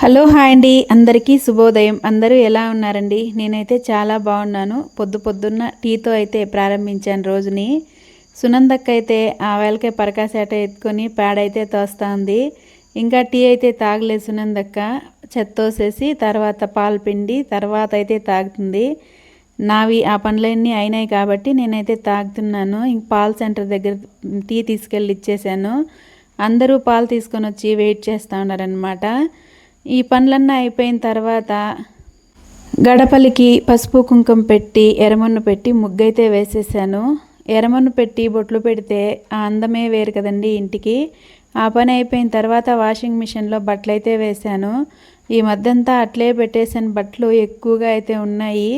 Hello hi అండి. అందరికీ శుభోదయం. అందరూ ఎలా ఉన్నారండి? నేనైతే చాలా బాగున్నాను. పొద్దు పొద్దున్న టీతో అయితే ప్రారంభించాను రోజుని. సునందక్క అయితే ఆ వేలకే పరకాసేట ఎత్తుకొని పేడైతే అయితే తోస్తా ఉంది. ఇంకా టీ అయితే తాగలేదు సునందక్క. చెత్తోసేసి తర్వాత పాలు పిండి తర్వాత అయితే తాగుతుంది. నావి ఆ పనులన్నీ అయినాయి కాబట్టి నేనైతే తాగుతున్నాను. ఇంక పాల్ సెంటర్ దగ్గర టీ తీసుకెళ్ళి ఇచ్చేసాను. అందరూ పాలు తీసుకొని వచ్చి వెయిట్ చేస్తూ ఉన్నారనమాట ఈ పనులన్నీ అయిపోయిన తర్వాత గడపలికి పసుపు కుంకుమ పెట్టి ఎరమన్ను పెట్టి ముగ్గైతే వేసేసాను. ఎరమన్ను పెట్టి బొట్లు పెడితే ఆ అందమే వేరు కదండి ఇంటికి. ఆ పని అయిపోయిన తర్వాత వాషింగ్ మిషన్లో బట్టలు అయితే వేశాను. ఈ మధ్యంతా అట్లే పెట్టేసిన బట్టలు ఎక్కువగా అయితే ఉన్నాయి.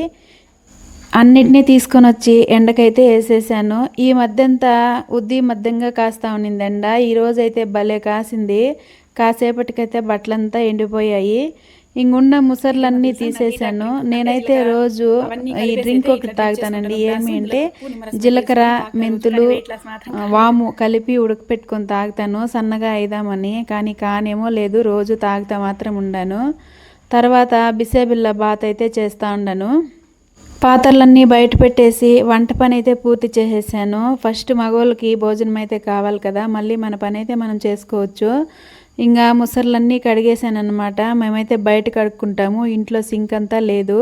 అన్నిటినీ తీసుకొని వచ్చి ఎండకైతే వేసేసాను. ఈ మధ్యంతా ఉద్ది మధ్యంగా కాస్తా ఉన్నింది ఎండ. ఈరోజైతే భలే కాసింది. కాసేపటికైతే బట్టలంతా ఎండిపోయాయి. ఇంగున్న ముసర్లన్నీ తీసేసాను నేనైతే రోజు ఈ డ్రింక్ ఒకటి తాగుతానండి. ఏమి అంటే జీలకర్ర మెంతులు వాము కలిపి ఉడకపెట్టుకొని తాగుతాను. సన్నగా అయిదామని. కానీ కానేమో లేదు. రోజు తాగుతా మాత్రం ఉండాను. తర్వాత బిసేబిల్ల బాత్ అయితే చేస్తూ ఉండను. పాత్రలన్నీ బయట పెట్టేసి వంట పని అయితే పూర్తి చేసేసాను. ఫస్ట్ మగవాళ్ళకి భోజనం అయితే కావాలి కదా. మళ్ళీ మన పని అయితే మనం చేసుకోవచ్చు. ఇంకా ముసర్లన్నీ కడిగేసాను అనమాట మేమైతే బయట కడుక్కుంటాము. ఇంట్లో సింక్ అంతా లేదు.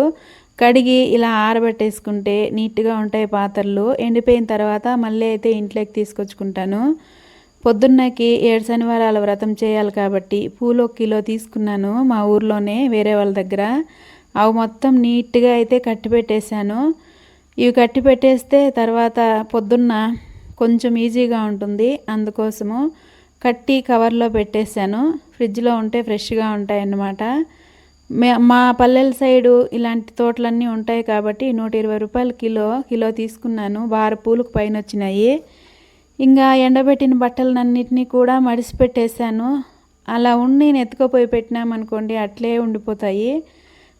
కడిగి ఇలా ఆరబెట్టేసుకుంటే నీట్గా ఉంటాయి పాత్రలు. ఎండిపోయిన తర్వాత మళ్ళీ అయితే ఇంట్లోకి తీసుకొచ్చుకుంటాను. పొద్దున్నకి ఏడు శనివారాల వ్రతం చేయాలి కాబట్టి పూలు ఒక కిలో తీసుకున్నాను మా ఊర్లోనే వేరే వాళ్ళ దగ్గర. అవి మొత్తం నీట్గా అయితే కట్టి పెట్టేశాను ఇవి కట్టి పెట్టేస్తే తర్వాత పొద్దున్న కొంచెం ఈజీగా ఉంటుంది. అందుకోసము కట్టి కవర్లో పెట్టేశాను. ఫ్రిడ్జ్లో ఉంటే ఫ్రెష్గా ఉంటాయన్నమాట. మా పల్లెల సైడు ఇలాంటి తోటలన్నీ ఉంటాయి కాబట్టి నూట ఇరవై రూపాయలు కిలో కిలో తీసుకున్నాను. బార పూలకు పైన వచ్చినాయి ఇంకా ఎండబెట్టిన బట్టలన్నింటినీ కూడా మడిసి పెట్టేశాను అలా ఉండి నేను ఎత్తుకుపోయి పెట్టినామనుకోండి అట్లే ఉండిపోతాయి.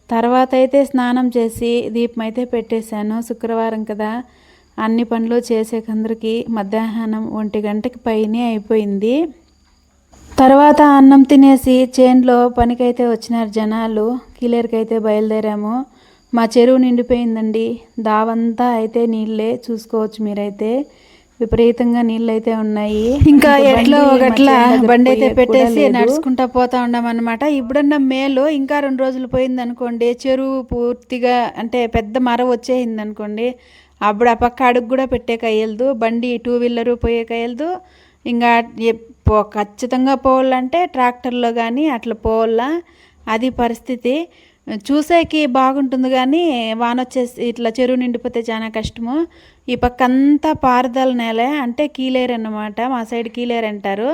తర్వాత అయితే స్నానం చేసి దీపం అయితే పెట్టేశాను. శుక్రవారం కదా. అన్ని పనులు చేసేకందరికి మధ్యాహ్నం ఒంటి గంటకి పైనే అయిపోయింది. తర్వాత అన్నం తినేసి చేన్లో పనికైతే వచ్చినారు జనాలు. కిలేరుకైతే బయలుదేరాము. మా చెరువు నిండిపోయిందండి. దావంతా అయితే నీళ్ళే చూసుకోవచ్చు మీరైతే. విపరీతంగా నీళ్ళు అయితే ఉన్నాయి. ఇంకా ఎట్లో ఒకట్లా బండి అయితే పెట్టేసి నడుచుకుంటా పోతా ఉన్నామన్నమాట ఇప్పుడన్నా మేలు ఇంకా రెండు రోజులు పోయింది అనుకోండి చెరువు పూర్తిగా అంటే పెద్ద మర వచ్చేసింది అనుకోండి అప్పుడు ఆ పక్క అడుగు కూడా పెట్టే కయ్యలదు బండి టూ వీలరు పోయే కయ్యలదు ఇంకా ఖచ్చితంగా పోవాలంటే ట్రాక్టర్లో కానీ అట్లా పోవాలా? అది పరిస్థితి. చూసేకి బాగుంటుంది కానీ వాన వచ్చేసి ఇట్లా చెరువు నిండిపోతే చాలా కష్టము. ఈ పక్క అంతా పారుదల నేల అంటే కీలేరు అన్నమాట మా సైడ్ కీలేరు అంటారు.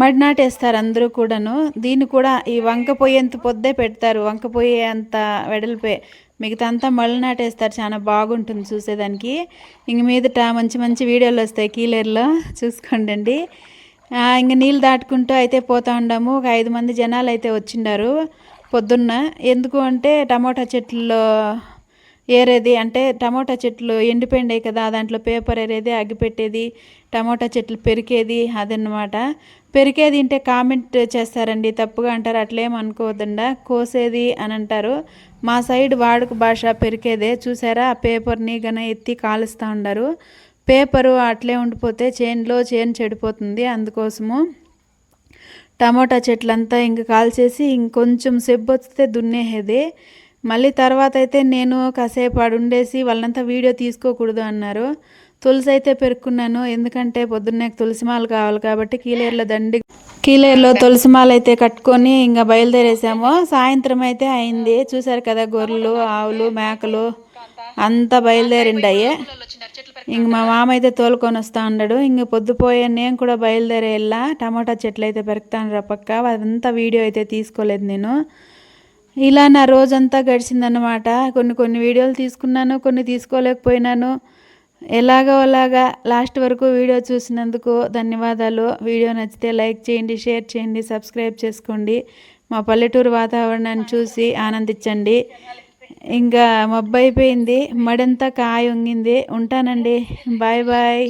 మడి నాటేస్తారు అందరూ కూడాను. దీన్ని కూడా ఈ వంకపోయేంత పొద్దే పెడతారు వంక అంత వెడల్పే. మిగతా అంతా మళ్ళీ నాటేస్తారు. చాలా బాగుంటుంది చూసేదానికి. ఇంక మీదట మంచి మంచి వీడియోలు వస్తాయి కీలేరులో. చూసుకోండి ఇంక నీళ్ళు దాటుకుంటూ అయితే పోతూ ఉండాము. ఒక ఐదు మంది జనాలు అయితే వచ్చిండారు పొద్దున్న. ఎందుకు అంటే టమోటా చెట్లలో ఏరేది అంటే టమోటా చెట్లు ఎండిపోయినాయి కదా దాంట్లో పేపర్ ఏరేది అగ్గిపెట్టేది టమోటా చెట్లు పెరికేది అదన్నమాట. పెరికేది అంటే కామెంట్ చేస్తారండి తప్పుగా అంటారు అట్లేం అనుకోవద్దండా కోసేది అని అంటారు. మా సైడ్ వాడుక భాష పెరికేదే చూసారా? ఆ పేపర్ని గన ఎత్తి కాలుస్తూ ఉండరు. పేపరు అట్లే ఉండిపోతే చేనులో చేను చెడిపోతుంది. అందుకోసము టమోటా చెట్లంతా ఇంక కాల్చేసి ఇంకొంచెం సెబ్బు వస్తే దున్నేసేది మళ్ళీ తర్వాత అయితే నేను కాసేపు ఉండేసి వాళ్ళంతా వీడియో తీసుకోకూడదు అన్నారు. తులసి అయితే పెరుక్కున్నాను. ఎందుకంటే పొద్దున్నే తులసిమాలు కావాలి కాబట్టి కీలేరులో దండి కీలేరులో తులసిమాలు అయితే కట్టుకొని ఇంకా బయలుదేరేసాము. సాయంత్రం అయితే అయింది. చూసారు కదా గొర్రెలు ఆవులు మేకలు అంతా బయలుదేరిండాయి ఇంక మా మామ అయితే తోలుకొని వస్తా ఉన్నాడు ఇంక పొద్దుపోయే నేను కూడా బయలుదేరే వెళ్ళా టమాటా చెట్లు అయితే పెరుకుతాను పక్క. అదంతా వీడియో అయితే తీసుకోలేదు నేను. ఇలా నా రోజంతా గడిచిందనమాట కొన్ని కొన్ని వీడియోలు తీసుకున్నాను కొన్ని తీసుకోలేకపోయినాను. ఎలాగో అలాగా లాస్ట్ వరకు వీడియో చూసినందుకు ధన్యవాదాలు. వీడియో నచ్చితే లైక్ చేయండి షేర్ చేయండి సబ్స్క్రైబ్ చేసుకోండి. మా పల్లెటూరు వాతావరణాన్ని చూసి ఆనందించండి. ఇంకా మబ్బు అయిపోయింది మడంతా కాయ ఉంగింది ఉంటానండి. Bye bye.